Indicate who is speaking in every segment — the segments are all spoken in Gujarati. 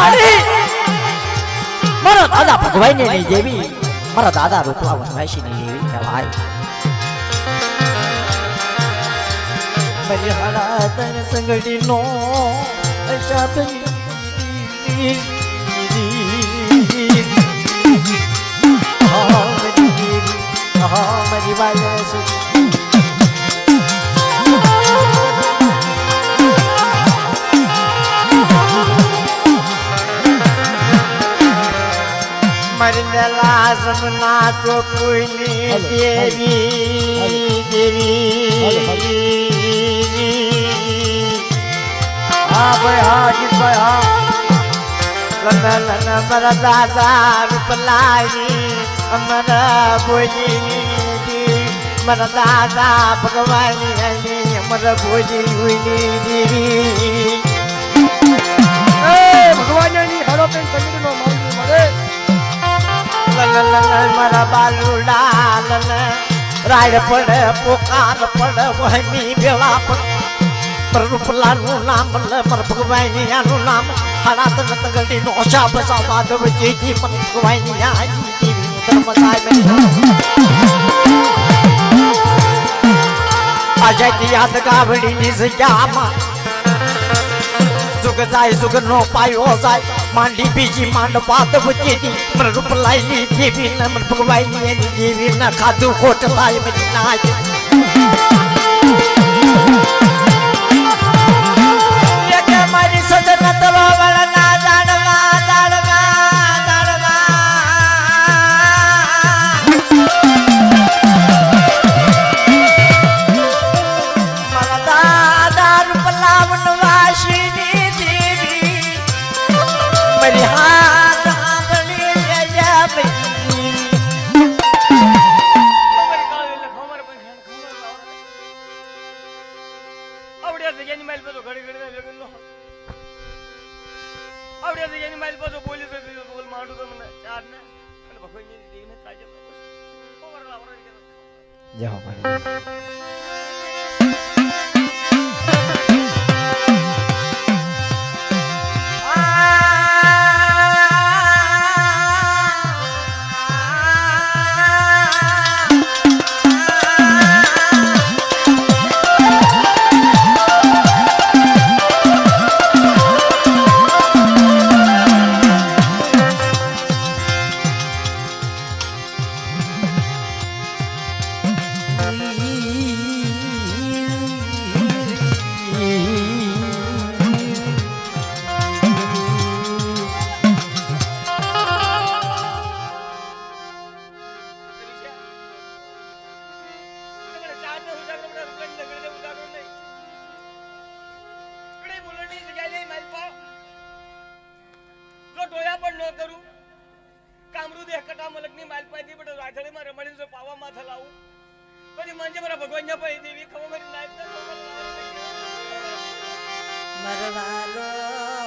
Speaker 1: બનાવી. મારી દાદા ભગવાન ને નહીં જેવી. મારા દાદા રૂપલા વનવાસી ને એવી કહેવાય બલિહારા તન નો અશાબની
Speaker 2: મરનેલા સમના તો કોઈની દેવી દેવી. હા ભાઈ હા જીતભાઈ હા. લન મરા દાદા રૂપલાની અમારા બોજી મારા દાદા ભગવાન અમારા બોજી હુઈની દેવી
Speaker 3: ભગવાનની હરો પેન સમીર
Speaker 2: નો મારા બાલુડા લલ રાડ પડે પોકાર પડે નામ લે મર ભગવાનની આનું નામ હાડા તન તગડી નો ઓછા બસા માધવ જીજી મન ભગવાનની આજી દેવી ધર્મ સાહેબની સજામાં જુગ જાય જુગ નો પાયો જાય. માંડી બીજી માંડ પાત વચ્ચેથી પ્રરૂપ લાઈની દેવી ન મન ભગવાઈ એની દેવી ને ખાધું ખોટ થાય મરી નાય
Speaker 3: આવડ્યા જગ્યાની માઇલ પાછો ઘડી ઘડી ના નો. આવડ્યા જગ્યાની માઇલ પાછો બોલી તો બોલ માંડું તો મને ચાર ને. અને ભગવાનની દેવીને તાજે ખબર લાવવા ડોયા પણ ન કરું. કામરૂ દેહ કટા મલકની માઇલ પાઈથી બટો રાધડીમાં રમણી જો પાવા માથે લાવું. પછી મંજે મારા ભગવાનના પાઈ દેવી, ખબર મારી લાઈફ
Speaker 1: મરવાલો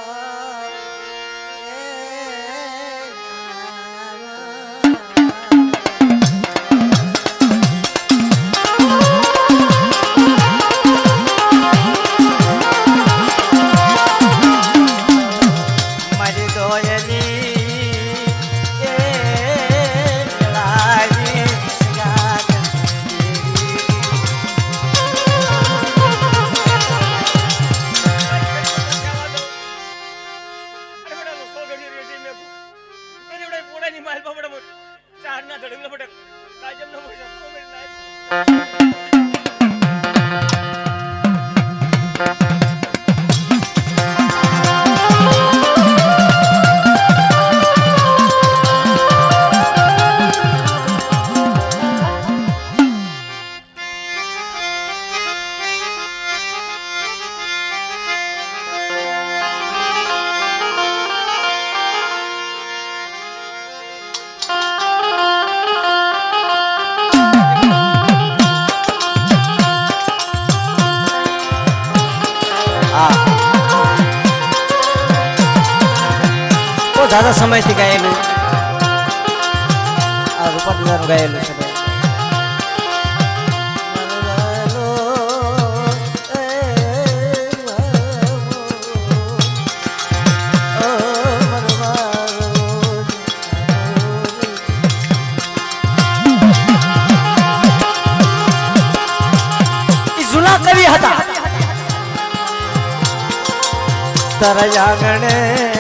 Speaker 3: દાદા સમયથી ગાયેલું આ રૂપા દાદાનું ગાયેલું છે ભાઈ
Speaker 2: ઈ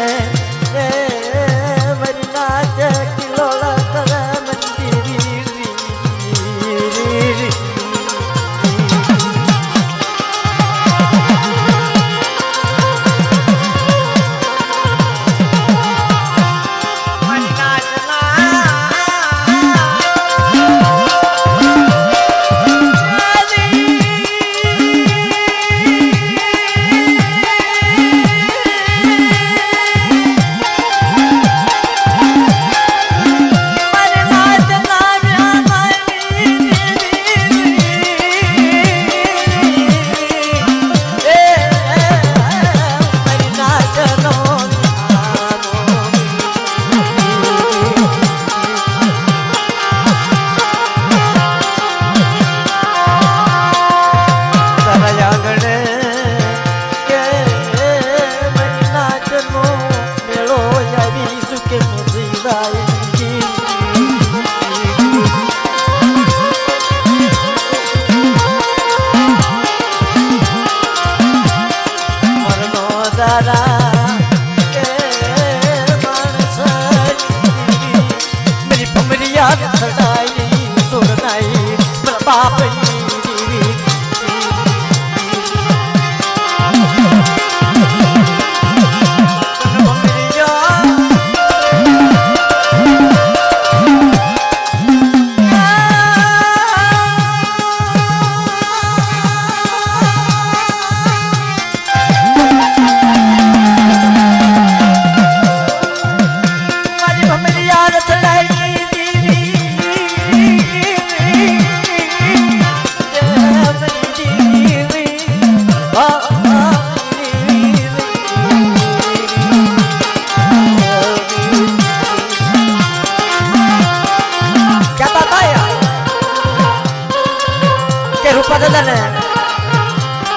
Speaker 2: રૂપા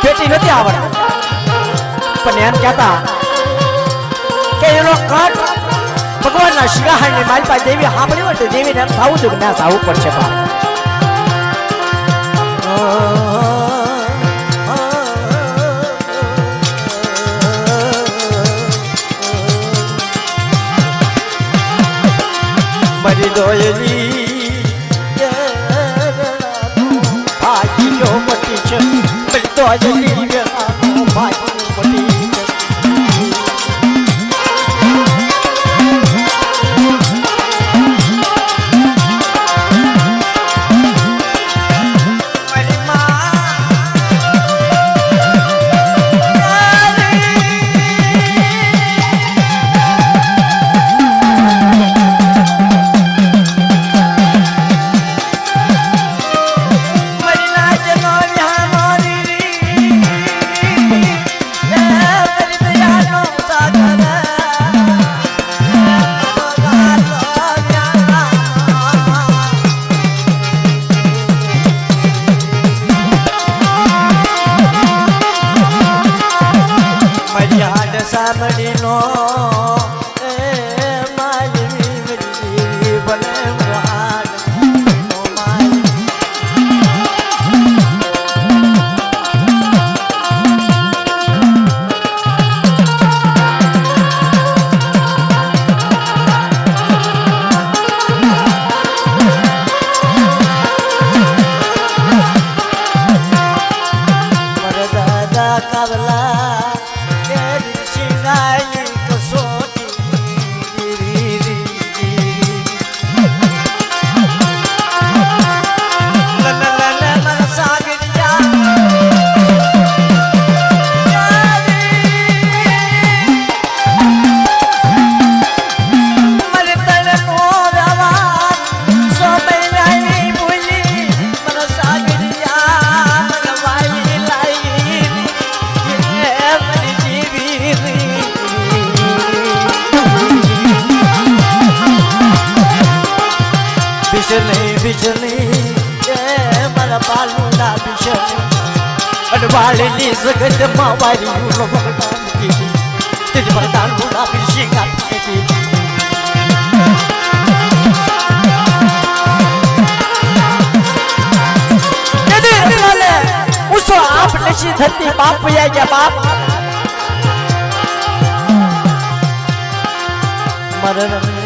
Speaker 2: દાદાને નથી આવડતી. પણ એમ કહેતા કે એનો કાટ ભગવાનના શિરાહારની માલપા દેવી સાંભળ્યું હોય તો દેવીને એમ થવું જોઈએ કે ના થવું પડશે બા
Speaker 4: મર્યાદ
Speaker 2: બિજલી એ મારા બાલુના બિજલી અડવાળેલી જગતમાં વાર્યું રમકડાં મૂકી તેજ મારા
Speaker 5: રતનાલે આપ નશી ધરતી, બાપ ભૈયા ગયા, બાપ?
Speaker 2: મારા